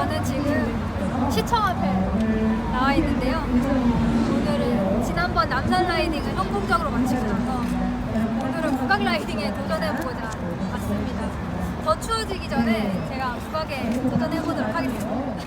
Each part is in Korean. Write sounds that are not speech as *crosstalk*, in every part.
저는 지금 시청 앞에 나와 있는데요. 오늘은 지난번 남산 라이딩을 성공적으로 마치고 나서 오늘은 북악 라이딩에 도전해보고자 왔습니다. 더 추워지기 전에 제가 북악에 도전해보도록 하겠습니다.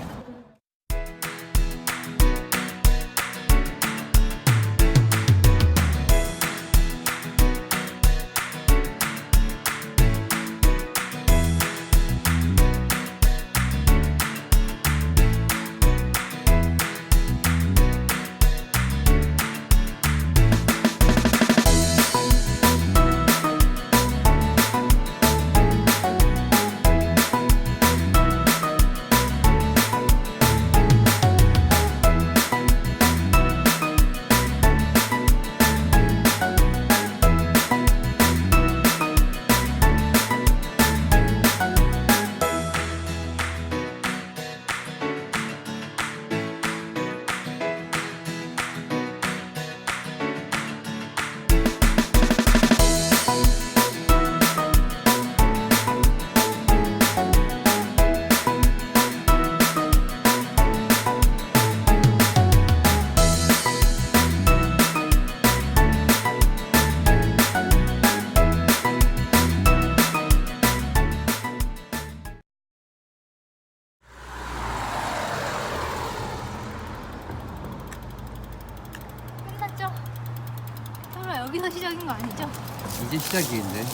여기서 시작인 거 아니죠? 이제 시작인데.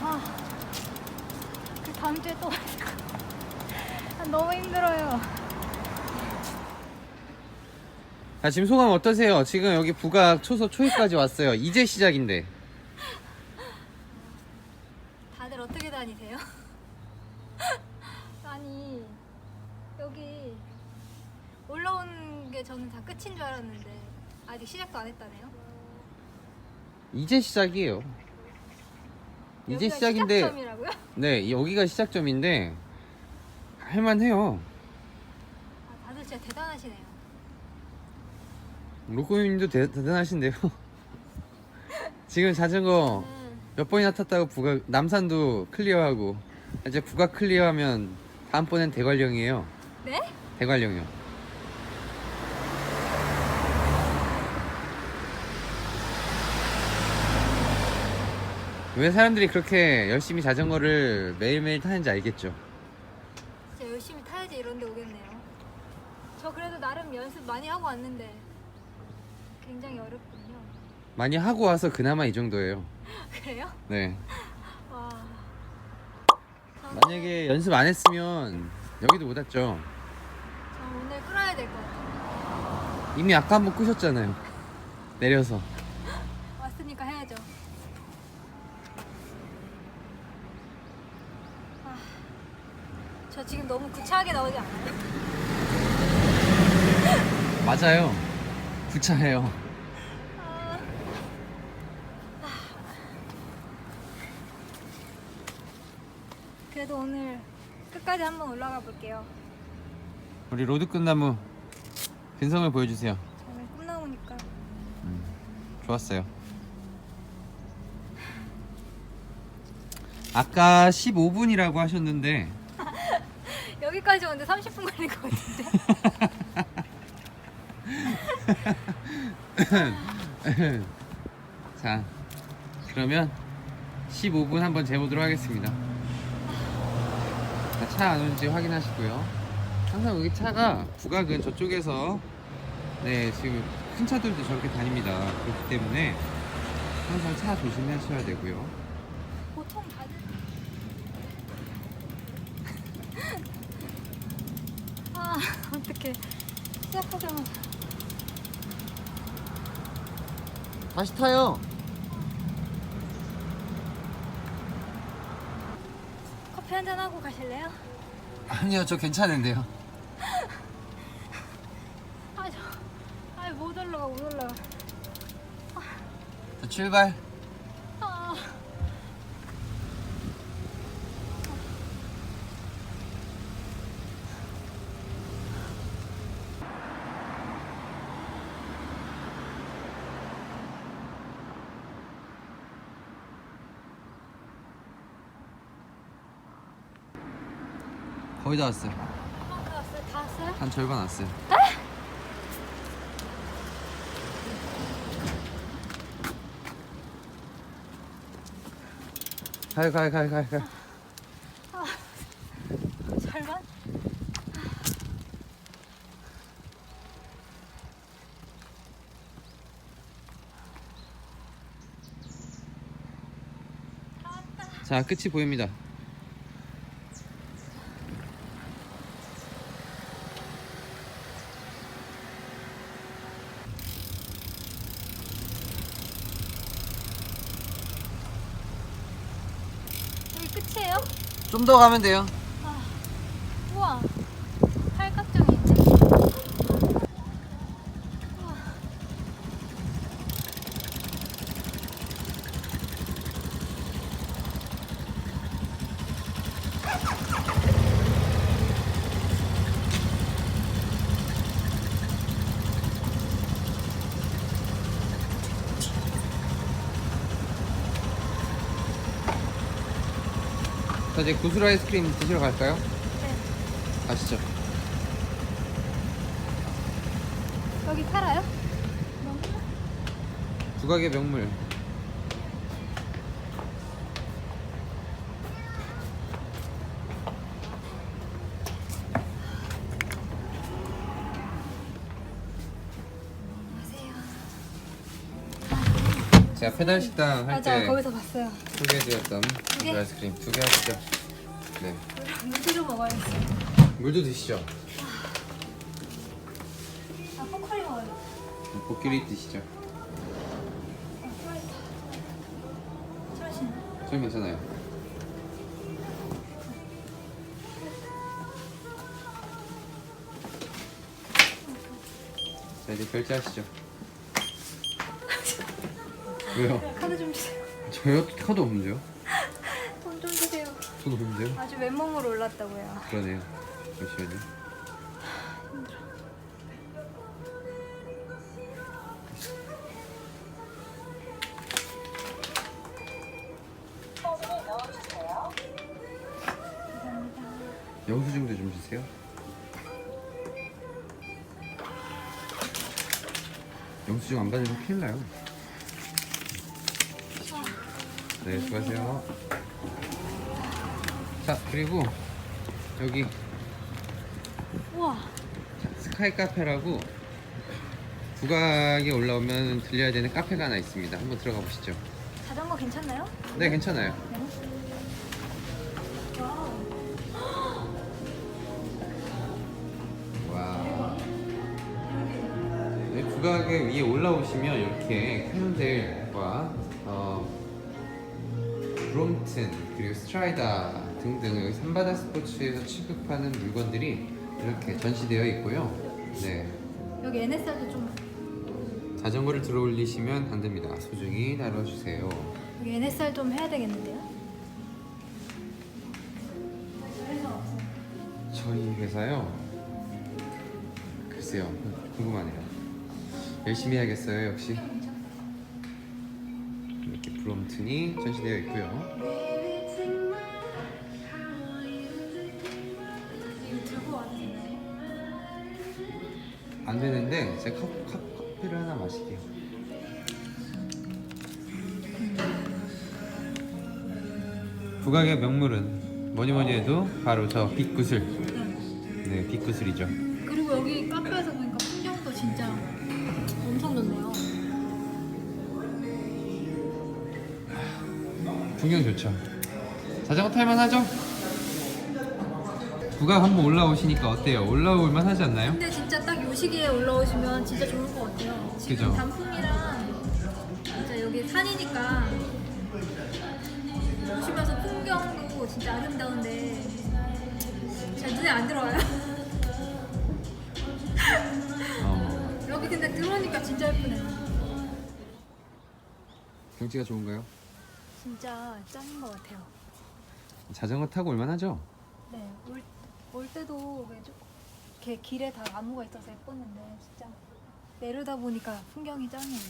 아, 그 다음 주에 또 *laughs* 아, 너무 힘들어요. 자, 지금 소감 어떠세요? 지금 여기 북악 초소 초입까지 왔어요. 이제 시작인데. 다들 어떻게 다니세요? *laughs* 아니 여기 올라온 게 저는 다 끝인 줄 알았는데 아직 시작도 안 했다네요. 이제 시작이에요. 이제 시작인데, 시작점이라고요? 네, 여기가 시작점인데, 할만해요. 아, 다들 진짜 대단하시네요. 로꼬님도 대, 대단하신데요. *laughs* 지금 자전거 음, 몇 번이나 탔다고 북악, 남산도 클리어하고, 이제 북악 클리어하면 다음번엔 대관령이에요. 네? 대관령이요. 왜 사람들이 그렇게 열심히 자전거를 매일매일 타는지 알겠죠? 진짜 열심히 타야지 이런 데 오겠네요. 저 그래도 나름 연습 많이 하고 왔는데 굉장히 어렵군요. 많이 하고 와서 그나마 이 정도예요. *laughs* 그래요? 네. 와. 저는- 만약에 연습 안 했으면 여기도 못 왔죠. 저 오늘 끌어야 될 것 같아요. 이미 아까 한 번 끄셨잖아요. 내려서. 왔으니까 해야죠. 아, 저 지금 너무 구차하게 나오지 않아요? 맞아요. 구차해요. 아, 그래도 오늘 끝까지 한번 올라가 볼게요. 우리 로드 끝나무 근성을 보여주세요. 저는 꿈나무니까. 좋았어요. 아까 15분이라고 하셨는데 여기까지 오는데 30분 걸릴 것 같은데. *laughs* 자 그러면 15분 한번 재보도록 하겠습니다. 차 안 오는지 확인하시고요. 항상 여기 차가 부각은 저쪽에서 네 지금 큰 차들도 저렇게 다닙니다. 그렇기 때문에 항상 차 조심하셔야 되고요. 보통 다들 아 어떻게 시작하자마자 다시 타요. 커피 한잔 하고 가실래요? 아니요, 저 괜찮은데요. 아저 아못 올라가 못 올라가 자, 출발. 아 거의 다 왔어요. 아, 왔어요? 한 절반 왔어요. 가요 가요 가요 가요 가요. 절반? 자 끝이 보입니다. 끝이에요? 좀 더 가면 돼요. 우와 팔각정 이제 구슬 아이스크림 드시러 갈까요? 네. 가시죠. 여기 팔아요? 국악의 명물. 제가 페달 식당 할 맞아 때 거기서 봤어요 소개해드렸던 개? 구슬 아이스크림 두 개 하시죠. 네. 물티로 먹어야지 물도 드시죠. 아 포커리 먹어요 복귀리 드시죠. 트러신 전 괜찮아요. 자 이제 결제하시죠. 왜요? 카드 좀 주세요 저요 카드 없는데요? 돈 좀 주세요 돈 없는데요? 아주 맨몸으로 올랐다고요 그러네요. 잠시만요. 영수증도 좀 주세요. 영수증 안 받으면 큰일 나요. 네, 수고하세요. 자, 그리고 여기 우와 스카이 카페라고 국악에 올라오면 들려야 되는 카페가 하나 있습니다. 한번 들어가 보시죠. 자전거 괜찮나요? 네, 괜찮아요. 와. 네, 국악에 위에 올라오시면 이렇게 캐논델과 어, 브롬튼 그리고 스트라이다 등등 여기 산바다 스포츠에서 취급하는 물건들이 이렇게 전시되어 있고요. 네. 여기 NSR도 좀 자전거를 들어 올리시면 안 됩니다. 소중히 다뤄주세요. 여기 NSR 좀 해야 되겠는데요? 저희 회사요. 글쎄요, 궁금하네요. 열심히 해야겠어요, 역시. 브롬튼이 전시되어 있고요. 안 되는데 제가 컵, 컵, 커피를 하나 마실게요. 국악의 명물은 뭐니 뭐니 해도 바로 저 빛구슬. 네, 빛구슬이죠. 풍경 좋죠. 자전거 탈만 하죠? 국악 한번 올라오시니까 어때요? 올라올만 하지 않나요? 근데 진짜 딱 요 시기에 올라오시면 진짜 좋을 것 같아요. 지금 그죠? 단풍이랑 진짜 여기 산이니까 오시면서 풍경도 진짜 아름다운데 잘 눈에 안 들어와요. 어, *laughs* 여기 근데 들어오니까 진짜 예쁘네요. 경치가 좋은가요? 진짜 짱인 것 같아요. 자전거 타고 올만 하죠? 네, 올, 올 때도 왜 이렇게 길에 다 나무가 있어서 예뻤는데 진짜 내려다 보니까 풍경이 짱이에요.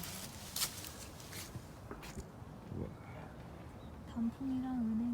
단풍이랑 은행